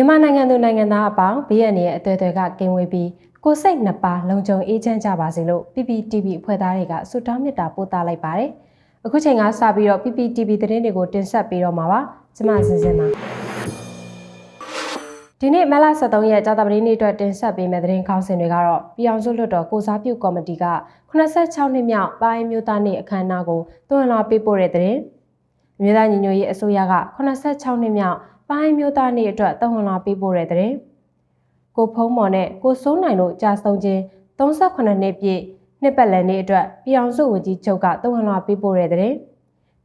မြန်မာနိုင်ငံသူနိုင်ငံသားအပေါင်းဘေးရန်ရဲ့အသွေးတွေကကင်းဝေးပြီးကိုယ်စိတ်နှစ်ပါးလုံခြုံအေးချမ်းကြပါစေလို့ PPTV အဖွဲ့သားတွေကဆုတောင်းမေတ္တာပို့သလိုက်ပါတယ်။အခုချိန်ကစပြီးတော့ PPTV သတင်းတွေကိုတင်ဆက်ပေးတော့မှာပါ။ကျွန်မစင်စင်ပါဒီနေ့မလ23ရက်ကြာသပတေးနေ့အတွက်တင်ဆက်ပေးမယ့်သတင်းခေါင်းစဉ်တွေကတော့ပြည်အောင်စုလွှတ်တော်ကိုစားပြုကော်မတီက86နှစ်မြောက်ပိုင်းမျိုးသားနေ့အခမ်းအနားကိုတွန်းလာပေးပို့တဲ့သတင်းအမျိုးသားညီညွတ်ရေးအစိုးရက86နှစ်မြောက် ပိုင်းမျိုးသားနေ့အတွက်တဝန်လာပေးပို့တဲ့တဲ့ကိုဖုံးမော်နဲ့ကိုစိုးနိုင်တို့ကြာဆုံးခြင်း38နှစ်ပြည့်နှစ်ပတ်လည်နေ့အတွက်ပြည်အောင်စုဝန်ကြီးချုပ်ကတဝန်လာပေးပို့တဲ့တဲ့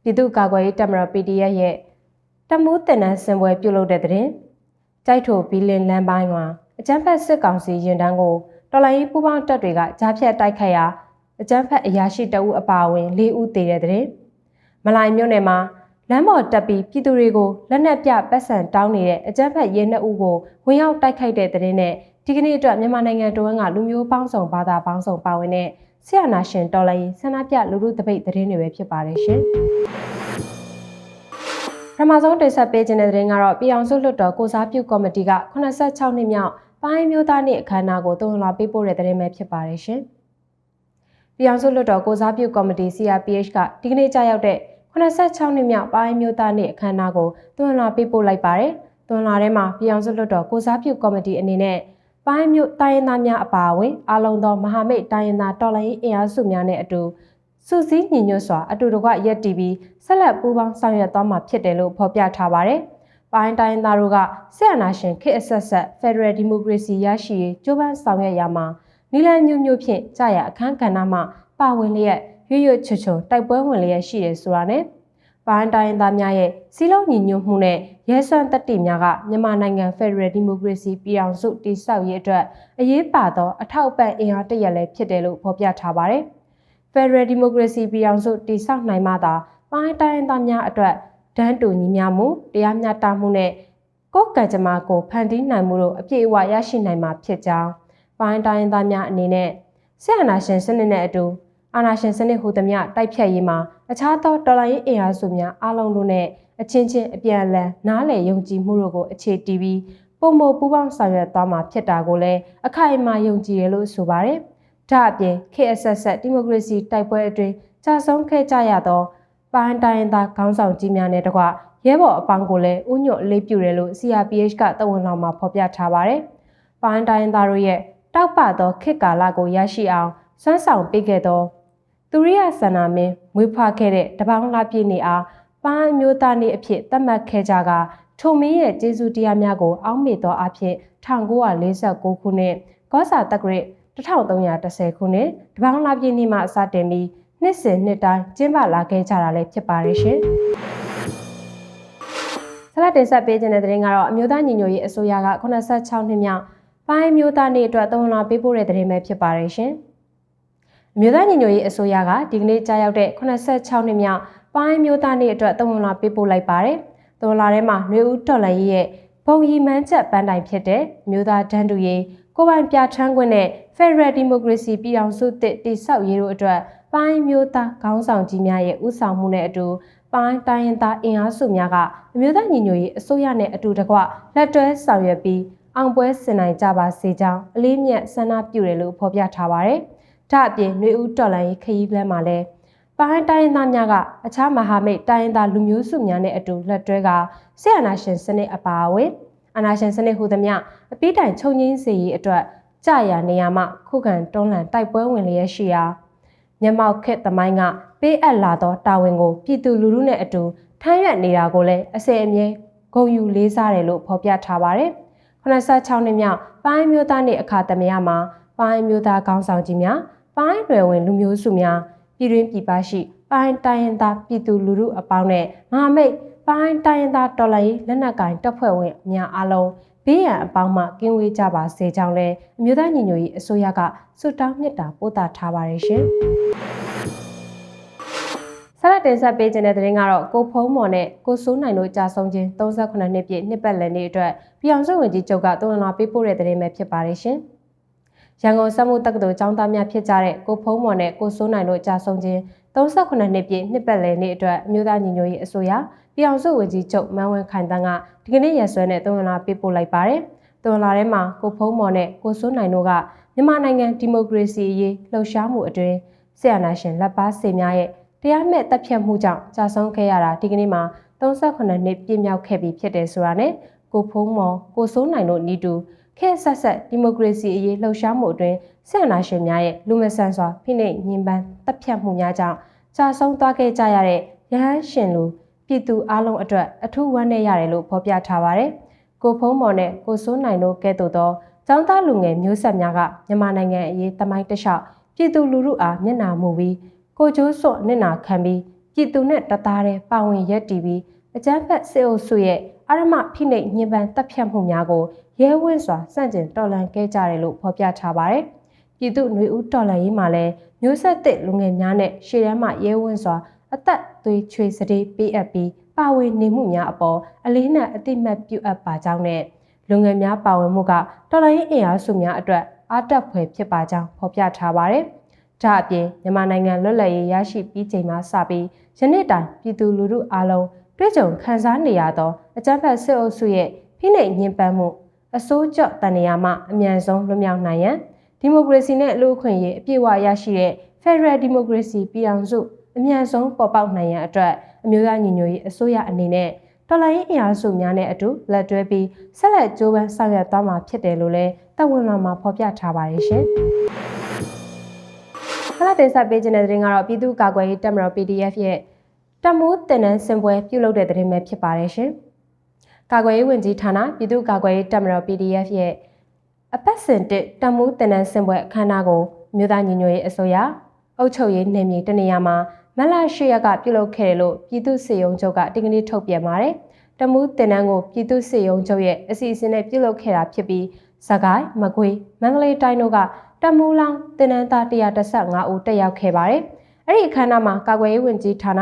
ပြည်သူ့ကာကွယ်ရေးတပ်မတော် PDF ရဲ့တမိုးတင်နန်းစင်ပွဲပြုလုပ်တဲ့တဲ့ကြိုက်ထိုဘီလင်လမ်းပိုင်းမှာအကြမ်းဖက်စစ်ကောင်စီရင်တန်းကိုတော်လိုင်းပူပေါင်းတပ်တွေကကြားဖြတ်တိုက်ခတ်ရာအကြမ်းဖက်အရာရှိတအုပ်အပါအဝင်၄ဦးသေတဲ့တဲ့မလိုင်မြို့နယ်မှာ လမ်းပေါ်တက်ပြီးပြည်သူတွေကိုလက်နက်ပြပတ်စံတောင်းနေတဲ့အကြမ်းဖက်ရဲနှက်ဦးကိုဝင်ရောက်တိုက်ခိုက်တဲ့တဲ့နဲ့ဒီကနေ့အတွက်မြန်မာနိုင်ငံတော်ဝန်ကလူမျိုးပေါင်းစုံဘာသာပေါင်းစုံပါဝင်တဲ့ဆရာနာရှင်တော်လိုင်းဆန္ဒပြလူလူတပိတ်သတင်းတွေပဲဖြစ်ပါတယ်ရှင်။ပထမဆုံးတင်ဆက်ပေးခြင်းတဲ့သတင်းကတော့ပြည်အောင်စုလွှတ်တော်ကိုစားပြုကော်မတီက86နှစ်မြောက်ပိုင်းမျိုးသားနေ့အခမ်းအနားကိုတုံ့လာပေးပို့တဲ့သတင်းပဲဖြစ်ပါတယ်ရှင်။ပြည်အောင်စုလွှတ်တော်ကိုစားပြုကော်မတီ CRPH ကဒီကနေ့ကြာရောက်တဲ့ 86နှစ်မြောက်ပိုင်းမျိုးသားနေ့အခမ်းအနားကိုတွန်းလာပေးပို့လိုက်ပါတယ်။တွန်းလာထဲမှာပြည်အောင်စုလွှတ်တော်ကိုစားပြုကော်မတီအနေနဲ့ပိုင်းမျိုးတိုင်းရင်းသားများအပါအဝင်အလုံးသောမဟာမိတ်တိုင်းရင်းသားတော်လှန်ရေးအင်အားစုများနဲ့အတူစုစည်းညီညွတ်စွာအတူတကွရက်တီပြီးဆက်လက်ပူးပေါင်းဆောင်ရွက်သွားမှာဖြစ်တယ်လို့ဖော်ပြထားပါတယ်။ပိုင်းတိုင်းသားတို့ကဆက်အနာရှင်ခေတ်အဆက်ဆက် Federal Democracy ရရှိရေးကြိုးပမ်းဆောင်ရွက်ရမှာနီလန်ညွညွဖြင့်ကြာရအခန်းကဏ္ဍမှာပါဝင်လျက် ရွရွချွချွတိုက်ပွဲဝင်လျက်ရှိတယ်ဆိုတာနဲ့ပိုင်းတိုင်းသားများရဲ့စီးလုံးညီညွတ်မှုနဲ့ရဲစွမ်းတတိများကမြန်မာနိုင်ငံ Federal Democracy ပြည်အောင်စုတည်ဆောက်ရေးအတွက်အရေးပါသောအထောက်အပံ့အင်အားတရက်လည်းဖြစ်တယ်လို့ဖော်ပြထားပါတယ်။ Federal Democracy ပြည်အောင်စုတည်ဆောက်နိုင်မှသာပိုင်းတိုင်းသားများအတွက်ဒန်းတူညီမျှမှုတရားမျှတမှုနဲ့ကိုယ်ကံကြမ္မာကိုဖန်တီးနိုင်မှုတို့အပြည့်အဝရရှိနိုင်မှာဖြစ်ကြောင်းပိုင်းတိုင်းသားများအနေနဲ့ဆရာနာရှင်စနစ်နဲ့အတူ အာဏာရှင်စနစ်ဟူသည်မြတိုက်ဖြတ်ရေးမှာအခြားသောတော်လှန်ရေးအင်အားစုများအားလုံးတို့နဲ့အချင်းချင်းအပြန်အလှန်နားလည်ယုံကြည်မှုတို့ကိုအခြေတည်ပြီးပုံမပူးပေါင်းဆောင်ရွက်သွားမှာဖြစ်တာကိုလည်းအခိုင်အမာယုံကြည်ရလို့ဆိုပါတယ်။ဒါအပြင် KSS ဒီမိုကရေစီတိုက်ပွဲအတွင်းကြာဆုံးခဲ့ကြရသောပိုင်းတိုင်းသားခေါင်းဆောင်ကြီးများနဲ့တကွရဲဘော်အပေါင်းကိုလည်းဥညွတ်လေးပြုတယ်လို့ CRPH ကတဝန်လောင်မှာဖော်ပြထားပါတယ်။ပိုင်းတိုင်းသားတို့ရဲ့တောက်ပသောခေတ်ကာလကိုရရှိအောင်စွမ်းဆောင်ပေးခဲ့သော သူရိယဆန္ဒမင်းမွေးဖွားခဲ့တဲ့တပေါင်းလာပြည့်နေအားပန်းအမျိုးသားနေ့အဖြစ်သတ်မှတ်ခဲ့ကြကထိုမင်းရဲ့ကျေးဇူးတရားများကိုအောက်မေ့သောအဖြစ်1949ခုနှစ်ကောစာတက္ကရ1310ခုနှစ်တပေါင်းလာပြည့်နေ့မှစတင်ပြီးနှစ်စဉ်နှစ်တိုင်းကျင်းပလာခဲ့ကြတာလည်းဖြစ်ပါတယ်ရှင်။ဆလာတင်ဆက်ပေးခြင်းတဲ့တဲ့ရင်ကတော့အမျိုးသားညီညွတ်ရေးအစိုးရက86နှစ်မြောက်ပိုင်းမျိုးသားနေ့အတွက်သုံးလာပေးပို့တဲ့တဲ့ရင်ပဲဖြစ်ပါတယ်ရှင်။အ မျိုးသားညီညွတ်ရေးအစိုးရကဒီကနေ့ကြားရောက်တဲ့86နှစ်မြောက်ပိုင်းမျိုးသားနေ့အတွက်သုံးလာပေးပို့လိုက်ပါတယ်။သုံးလာထဲမှာနှွေဦးတော်လှန်ရေးရဲ့ဘုံရီမှန်းချက်ပန်းတိုင်ဖြစ်တဲ့မျိုးသားတန်းတူရေးကိုပိုင်ပြဋ္ဌာန်းခွင့်နဲ့ Federal Democracy ပြည်ထောင်စုတည်တည်ဆောက်ရေးတို့အတွက်ပိုင်းမျိုးသားခေါင်းဆောင်ကြီးများရဲ့ဥဆောင်မှုနဲ့အတူပိုင်းတိုင်းရင်းသားအင်အားစုများကအမျိုးသားညီညွတ်ရေးအစိုးရနဲ့အတူတကွလက်တွဲဆောင်ရွက်ပြီးအောင်ပွဲဆင်နိုင်ကြပါစေကြောင်းအလေးမြတ်ဆန္ဒပြုတယ်လို့ဖော်ပြထားပါတယ်။ ဒါအပြင်နှွေဦးတော်လိုင်းခရီးပလန်းမှာလည်းပိုင်းတိုင်းသားများကအခြားမဟာမိတ်တိုင်းသားလူမျိုးစုများနဲ့အတူလက်တွဲကဆီယနာရှင်စနစ်အပါအဝင်အနာရှင်စနစ်ဟူသမျှအပိတိုင်ချုပ်ငင်းစေရေးအတွက်ကြာရနေရာမှခုခံတွန်းလှန်တိုက်ပွဲဝင်လျက်ရှိရာမျက်မှောက်ခက်သမိုင်းကပေးအပ်လာသောတာဝန်ကိုပြည်သူလူထုနဲ့အတူထမ်းရွက်နေတာကိုလည်းအစေအမြဲဂုဏ်ယူလေးစားတယ်လို့ဖော်ပြထားပါတယ်။86နှစ်မြောက်ပိုင်းမျိုးသားနေ့အခါသမယမှာပိုင်းမျိုးသားခေါင်းဆောင်ကြီးများ ပိုင်းရွယ်ဝင်လူမျိုးစုများပြည်တွင်းပြည်ပရှိပိုင်းတိုင်းရင်းသားပြည်သူလူထုအပေါင်းနဲ့မဟာမိတ်ပိုင်းတိုင်းရင်းသားတော်လှန်ရေးလက်နက်ကင်တပ်ဖွဲ့ဝင်များအားလုံးဘေးရန်အပေါင်းမှကင်းဝေးကြပါစေကြောင်းလည်းအမျိုးသားညီညွတ်ရေးအစိုးရကဆုတောင်းမြတ်တာပို့တာထားပါတယ်ရှင်။ဆရာတင်ဆက်ပေးခြင်းတဲ့တဲ့ရင်ကတော့ကိုဖုံးမော်နဲ့ကိုစိုးနိုင်တို့ကြာဆုံးခြင်း38နှစ်ပြည့်နှစ်ပတ်လည်နေ့အတွက်ပြည်အောင်စုဝင်ကြီးချုပ်ကတုံ့လာပေးပို့တဲ့တဲ့ရင်ပဲဖြစ်ပါတယ်ရှင်။ ရန်ကုန်စက်မှုတက္ကသိုလ်ကျောင်းသားများဖြစ်ကြတဲ့ကိုဖုံးမော်နဲ့ကိုစိုးနိုင်တို့ကြာဆုံးခြင်း38နှစ်ပြည့်နှစ်ပတ်လည်နေ့အတွက်အမျိုးသားညီညွတ်ရေးအစိုးရပြည်အောင်စုဝန်ကြီးချုပ်မန်းဝင်းခိုင်တန်းကဒီကနေ့ရက်စွဲနဲ့တဝန်လာပေးပို့လိုက်ပါတယ်။တဝန်လာထဲမှာကိုဖုံးမော်နဲ့ကိုစိုးနိုင်တို့ကမြန်မာနိုင်ငံဒီမိုကရေစီအရေးလှုပ်ရှားမှုအတွင်းဆရာနာရှင်လက်ပါစေများရဲ့တရားမဲ့တပ်ဖြတ်မှုကြောင့်ကြာဆုံးခဲ့ရတာဒီကနေ့မှာ38နှစ်ပြည့်မြောက်ခဲ့ပြီဖြစ်တယ်ဆိုတာနဲ့ကိုဖုံးမော်ကိုစိုးနိုင်တို့ဤတူ ခေတ်ဆက်ဆက်ဒီမိုကရေစီအရေးလှုပ်ရှားမှုအတွင်းဆရာနာရှင်များရဲ့လူမဆန်စွာဖိနှိပ်ညှဉ်းပန်းတပ်ဖြတ်မှုများကြောင့်ကြာဆုံးသွားခဲ့ကြရတဲ့ရဟန်းရှင်လူပြည်သူအလုံးအတွက်အထူးဝမ်းနည်းရတယ်လို့ဖော်ပြထားပါတယ်။ကိုဖုံးမော်နဲ့ကိုစိုးနိုင်တို့ကဲ့သို့သောចောင်းသားလူငယ်မျိုးဆက်များကမြန်မာနိုင်ငံအရေးတမိုင်းတလျှောက်ပြည်သူလူထုအားမျက်နှာမူပြီးကိုကျိုးစွန့်နစ်နာခံပြီးပြည်သူနဲ့တသားတည်းပါဝင်ရက်တည်ပြီးအကြမ်းဖက်စစ်အုပ်စုရဲ့အရမဖိနှိပ်ညှဉ်းပန်းတပ်ဖြတ်မှုများကို ရဲဝင့်စွာစန့်ကျင်တော်လှန်ခဲ့ကြတယ်လို့ဖော်ပြထားပါတယ်။ပြည်သူ့ຫນွေဦးတော်လှန်ရေးမှာလည်းမျိုးဆက်သစ်လူငယ်များနဲ့ရှေ့တန်းမှရဲဝင့်စွာအသက်သွေးချွေစတေးပေးအပ်ပြီးပါဝင်နေမှုများအပေါ်အလေးနက်အတိမတ်ပြုအပ်ပါကြောင်းနဲ့လူငယ်များပါဝင်မှုကတော်လှန်ရေးအင်အားစုများအတွက်အားတက်ဖွယ်ဖြစ်ပါကြောင်းဖော်ပြထားပါတယ်။ဒါအပြင်မြန်မာနိုင်ငံလွတ်လပ်ရေးရရှိပြီးချိန်မှစပြီးယနေ့တိုင်ပြည်သူလူထုအားလုံးတွေ့ကြုံခံစားနေရသောအကြမ်းဖက်စစ်အုပ်စုရဲ့ဖိနှိပ်ညှဉ်းပန်းမှု အစိုးရတန်နေရာမှအမြန်ဆုံးလွတ်မြောက်နိုင်ရန်ဒီမိုကရေစီနဲ့လူ့အခွင့်အရေးအပြည့်အဝရရှိတဲ့ Federal Democracy ပြည်အောင်စုအမြန်ဆုံးပေါ်ပေါက်နိုင်ရန်အတွက်အမျိုးသားညီညွတ်ရေးအစိုးရအနေနဲ့တော်လှန်ရေးအင်အားစုများနဲ့အတူလက်တွဲပြီးဆက်လက်ကြိုးပမ်းဆောင်ရွက်သွားမှာဖြစ်တယ်လို့လည်းတပ်ဝင်လာမှာဖော်ပြထားပါတယ်ရှင်။ခလာတင်ဆက်ပေးခြင်းတဲ့တဲ့ရင်ကတော့ပြည်သူ့ကာကွယ်ရေးတပ်မတော် PDF ရဲ့တမိုးတင်နန်းစင်ပွဲပြုလုပ်တဲ့တဲ့ရင်ပဲဖြစ်ပါတယ်ရှင်။ ကာကွယ်ရေးဝန်ကြီးဌာနပြည်သူ့ကာကွယ်ရေးတပ်မတော် PDF ရဲ့အပတ်စဉ်တစ်တမိုးတင်နန်းစင်ပွဲအခမ်းအနားကိုမြို့သားညီညွတ်ရေးအစိုးရအုပ်ချုပ်ရေးနယ်မြေတနေရာမှာမလ၈ရက်ကပြုလုပ်ခဲ့တယ်လို့ပြည်သူ့စေယုံချုပ်ကဒီကနေ့ထုတ်ပြန်ပါတယ်။တမူးတင်နန်းကိုပြည်သူ့စေယုံချုပ်ရဲ့အစီအစဉ်နဲ့ပြုလုပ်ခဲ့တာဖြစ်ပြီးစကိုင်းမကွေးမန္တလေးတိုင်းတို့ကတမူးလောင်တင်နန်းသား135ဦးတက်ရောက်ခဲ့ပါတယ်။အဲ့ဒီအခမ်းအနားမှာကာကွယ်ရေးဝန်ကြီးဌာန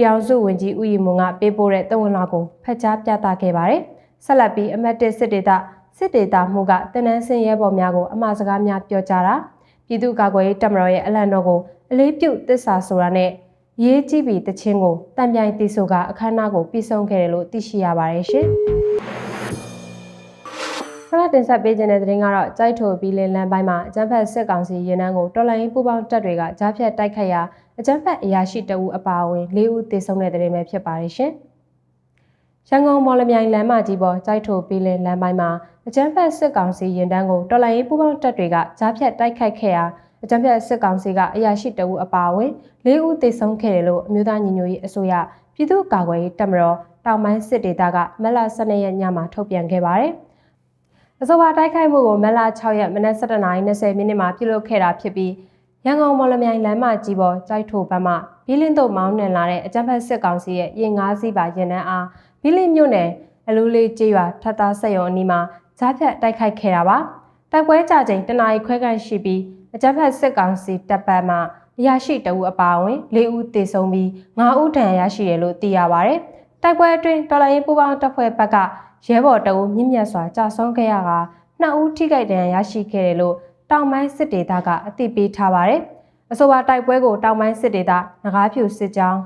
ပြောင်စုဝန်ကြီးဦးရီမွန်ကပေးပို့တဲ့တဝန်လာကိုဖတ်ကြားပြသခဲ့ပါတယ်။ဆက်လက်ပြီးအမတ်တစ်စစ်ဒေသစစ်ဒေသမှုကတင်နန်းစင်ရဲဘော်များကိုအမှားစကားများပြောကြားတာပြည်သူ့ကာကွယ်ရေးတပ်မတော်ရဲ့အလံတော်ကိုအလေးပြုသစ္စာဆိုတာနဲ့ရေးကြည့်ပြီးတချင်းကိုတံပြိုင်တီဆိုကအခမ်းအနားကိုပြီးဆုံးခဲ့တယ်လို့သိရှိရပါတယ်ရှင်။ ဆရာတင်ဆက်ပေးခြင်းတဲ့သတင်းကတော့ကြိုက်ထိုပြီးလင်းလမ်းပိုင်းမှာအကြမ်းဖက်စစ်ကောင်စီရင်နှန်းကိုတော်လိုင်းပူပေါင်းတပ်တွေကကြားဖြတ်တိုက်ခိုက်ရာအကြမ်းဖက်အရာရှိတအူအပါအဝင်၄ဦးသေဆုံးတဲ့သတင်းပဲဖြစ်ပါတယ်ရှင်။ရန်ကုန်မော်လမြိုင်လမ်းမကြီးပေါ်ကြိုက်ထိုပြီးလင်းလမ်းပိုင်းမှာအကြမ်းဖက်စစ်ကောင်စီရင်တန်းကိုတော်လိုင်းပူပေါင်းတပ်တွေကကြားဖြတ်တိုက်ခိုက်ခဲ့ရာအကြံပြစစ်ကောင်စီကအရာရှိတအုပ်အပါအဝင်၄ဦးသေဆုံးခဲ့တယ်လို့အမျိုးသားညီညွတ်ရေးအစိုးရပြည်သူ့ကာကွယ်ရေးတပ်မတော်တောင်ပိုင်းစစ်ဒေသကမက်လာ12ရက်ညမှာထုတ်ပြန်ခဲ့ပါတယ်။ အဆိုပါတိုက်ခိုက်မှုကိုမက်လာ6ရက်မနက်7:20မိနစ်မှာပြုလုပ်ခဲ့တာဖြစ်ပြီးရန်ကုန်မော်လမြိုင်လမ်းမကြီးပေါ်ကြိုက်ထိုဘက်မှဘီလင်းတို့မောင်းနှင်လာတဲ့အကြံဖက်စစ်ကောင်စီရဲ့ရင်ငါးစီးပါရင်နှန်းအားဘီလင်းမြို့နယ်အလူလေးကျေးရွာထပ်သားဆက်ရုံအနီးမှာဂျားဖြတ်တိုက်ခိုက်ခဲ့တာပါ။တိုက်ပွဲကြချိန်တနအီခွဲခန့်ရှိပြီးအကြမ်းဖက်စစ်ကောင်စီတပ်ပတ်မှအရာရှိတအူအပါအဝင်၄ဦးသေဆုံးပြီး၅ဦးဒဏ်ရာရရှိတယ်လို့သိရပါဗျ။တိုက်ပွဲအတွင်းတော်လိုင်းပူပေါင်းတပ်ဖွဲ့ဘက်က ရဲဘော်တအူမြင့်မြတ်စွာကြာဆုံးခဲ့ရကနှစ်ဦးထိခိုက်ဒဏ်ရာရရှိခဲ့တယ်လို့တောင်ပိုင်းစစ်ဒေသကအသိပေးထားပါတယ်။အဆိုပါတိုက်ပွဲကိုတောင်ပိုင်းစစ်ဒေသငကားဖြူစစ်ကြောင်း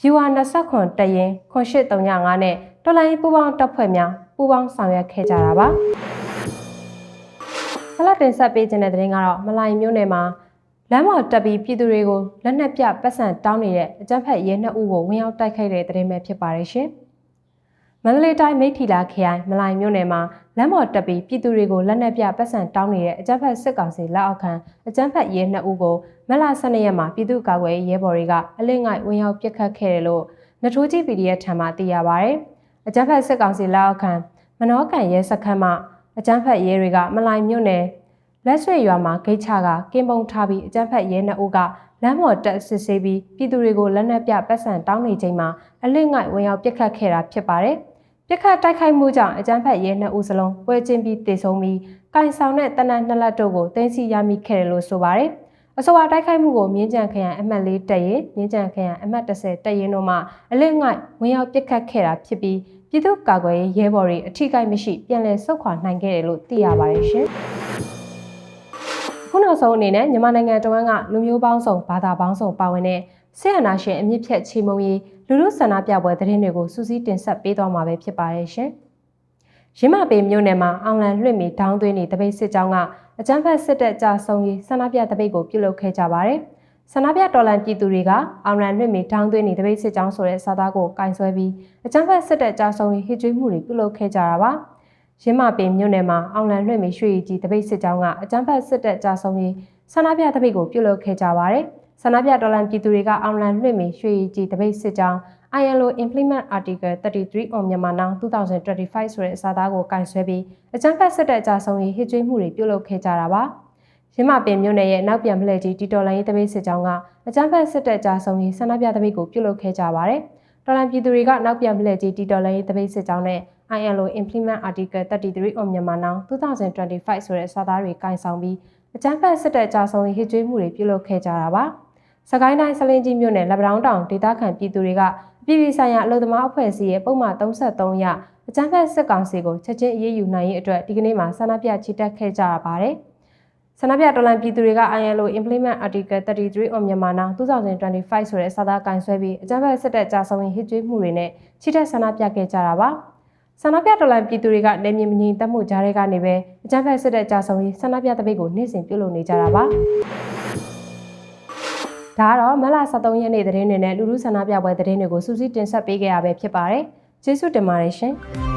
ဖြူဟာ29တရင်ခွန်835နဲ့တော်လိုင်းပူပေါင်းတပ်ဖွဲ့များပူပေါင်းဆောင်ရွက်ခဲ့ကြတာပါ။ဆလတ်တင်ဆက်ပေးခြင်းတဲ့သတင်းကတော့မလိုင်မြို့နယ်မှာလမ်းပေါ်တက်ပြီးပြည်သူတွေကိုလက်နက်ပြပတ်စံတောင်းနေတဲ့အကြမ်းဖက်ရဲနှစ်ဦးကိုဝင်ရောက်တိုက်ခိုက်တဲ့သတင်းပဲဖြစ်ပါတယ်ရှင်။ မန္တလေးတိုင်းမိထီလာခရိုင်မလိုင်မြို့နယ်မှာလမ်းပေါ်တက်ပြီးပြည်သူတွေကိုလက်နက်ပြပတ်စံတောင်းနေတဲ့အကြမ်းဖက်စစ်ကောင်စီလက်အောက်ခံအကြမ်းဖက်ရဲနှစ်ဦးကိုမလ12ရက်မှာပြည်သူ့ကာကွယ်ရေးရဲဘော်တွေကအလစ်ငိုက်ဝင်ရောက်ပစ်ခတ်ခဲ့တယ်လို့နထိုးကြီး PDF ထံမှသိရပါဗျ။အကြမ်းဖက်စစ်ကောင်စီလက်အောက်ခံမနောကန်ရဲစခန်းမှအကြမ်းဖက်ရဲတွေကမလိုင်မြို့နယ်လက်ဆွေရွာမှာဂိတ်ချကကင်းပုံထားပြီးအကြမ်းဖက်ရဲနှစ်ဦးကလမ်းပေါ်တက်စစ်ဆေးပြီးပြည်သူတွေကိုလက်နက်ပြပတ်စံတောင်းနေချိန်မှာအလစ်ငိုက်ဝင်ရောက်ပစ်ခတ်ခဲ့တာဖြစ်ပါတယ်။ ပစ်ခတ်တိုက်ခိုက်မှုကြောင့်အကြမ်းဖက်ရဲနှစ်ဦးစလုံးပွဲချင်းပြီးတေဆုံးပြီးကင်ဆောင်တဲ့တနက်နှစ်လက်တို့ကိုတင်းစီရမိခဲ့တယ်လို့ဆိုပါတယ်။အဆိုပါတိုက်ခိုက်မှုကိုမြင်းကြံခရိုင်အမှတ်၄တက်ရင်မြင်းကြံခရိုင်အမှတ်30တက်ရင်တို့မှအလစ်ငိုက်ဝင်ရောက်ပစ်ခတ်ခဲ့တာဖြစ်ပြီးပြည်သူ့ကာကွယ်ရေးရဲဘော်တွေအထိကိမရှိပြန်လည်ဆုတ်ခွာနိုင်ခဲ့တယ်လို့သိရပါတယ်ရှင်။ခုနောက်ဆုံးအနေနဲ့မြန်မာနိုင်ငံတဝန်းကလူမျိုးပေါင်းစုံဘာသာပေါင်းစုံပါဝင်တဲ့ဆေးရနာရှင်အမြင့်ဖြတ်ချေမုံရေး လူလူလူဆန္ဒပြပွဲသတင်းတွေကိုစူးစီးတင်ဆက်ပေးသွားမှာပဲဖြစ်ပါတယ်ရှင်။ရင်းမပေမြို့နယ်မှာအောင်လံလွှင့်မီဒေါင်းသွင်းနေတပိတ်စစ်ကြောင်းကအကြမ်းဖက်စစ်တပ်ကြာဆုံးရေးဆန္ဒပြတပိတ်ကိုပြုလုပ်ခဲ့ကြပါတယ်။ဆန္ဒပြတော်လှန်ပြည်သူတွေကအောင်လံလွှင့်မီဒေါင်းသွင်းနေတပိတ်စစ်ကြောင်းဆိုတဲ့စာသားကိုကင်ဆယ်ပြီးအကြမ်းဖက်စစ်တပ်ကြာဆုံးရေးဟစ်ကြွေးမှုတွေပြုလုပ်ခဲ့ကြတာပါ။ရင်းမပင်မြို့နယ်မှာအောင်လံလွှင့်မီရွှေရည်ကြီးတပိတ်စစ်ကြောင်းကအကြမ်းဖက်စစ်တပ်ကြာဆုံးရေးဆန္ဒပြတပိတ်ကိုပြုလုပ်ခဲ့ကြပါတယ်။ ဆန္ဒပြတော်လှန်ပြည်သူတွေကအောင်လံလွှင့်မီရွှေရည်ကြီးတပိတ်စစ်ကြောင်း ILO Implement Article 33 on Myanmar Now 2025ဆိုတဲ့အစာသားကိုကင်ဆယ်ပြီးအကြမ်းဖက်စစ်တပ်အကြဆုံးရေးဟစ်ကြွေးမှုတွေပြုလုပ်ခဲ့ကြတာပါ။ရင်းမပင်မြို့နယ်ရဲ့နောက်ပြန်ဖလှည့်ကြီးတီတော်လိုင်းရေးတပိတ်စစ်ကြောင်းကအကြမ်းဖက်စစ်တပ်အကြဆုံးရေးဆန္ဒပြတပိတ်ကိုပြုလုပ်ခဲ့ကြပါတယ်။တော်လန်ပြည်သူတွေကနောက်ပြန်ဖလှည့်ကြီးတီတော်လိုင်းရေးတပိတ်စစ်ကြောင်းနဲ့ ILO Implement Article 33 on Myanmar Now 2025ဆိုတဲ့စာသားတွေကင်ဆောင်ပြီးအကြမ်းဖက်စစ်တပ်အကြဆုံးရေးဟစ်ကြွေးမှုတွေပြုလုပ်ခဲ့ကြတာပါ။ စကိုင်းတိုင်းစလင်းကြီးမြို့နယ်လက်ပတောင်းတောင်ဒေသခံပြည်သူတွေကအပြည်ပြည်ဆိုင်ရာအလို့သမားအဖွဲ့အစည်းရဲ့ပုံမှန်33ရအကြမ်းဖက်စစ်ကောင်စီကိုချက်ချင်းအရေးယူနိုင်ရေးအတွက်ဒီကနေ့မှာဆန္ဒပြချီတက်ခဲ့ကြရပါတယ်။ဆန္ဒပြတော်လှန်ပြည်သူတွေက ILO Implement Article 33 on Myanmar Now 2025ဆိုတဲ့စာသားကင်ဆွဲပြီးအကြမ်းဖက်စစ်တပ်ကြာဆုံးရင်ဟစ်ကြွေးမှုတွေနဲ့ချီတက်ဆန္ဒပြခဲ့ကြတာပါ။ဆန္ဒပြတော်လှန်ပြည်သူတွေကနေမြင်မငြိမ်သက်မှုကြားတွေကနေပဲအကြမ်းဖက်စစ်တပ်ကြာဆုံးရေးဆန္ဒပြတပိတ်ကိုနေ့စဉ်ပြုလုပ်နေကြတာပါ။ ဒါကတော့မလ23ရက်နေ့သတင်းတွေနဲ့လူလူဆန္ဒပြပွဲသတင်းတွေကိုစူးစီးတင်ဆက်ပေးခဲ့ရပဲဖြစ်ပါတယ်။ကျေးဇူးတင်ပါတယ်ရှင်။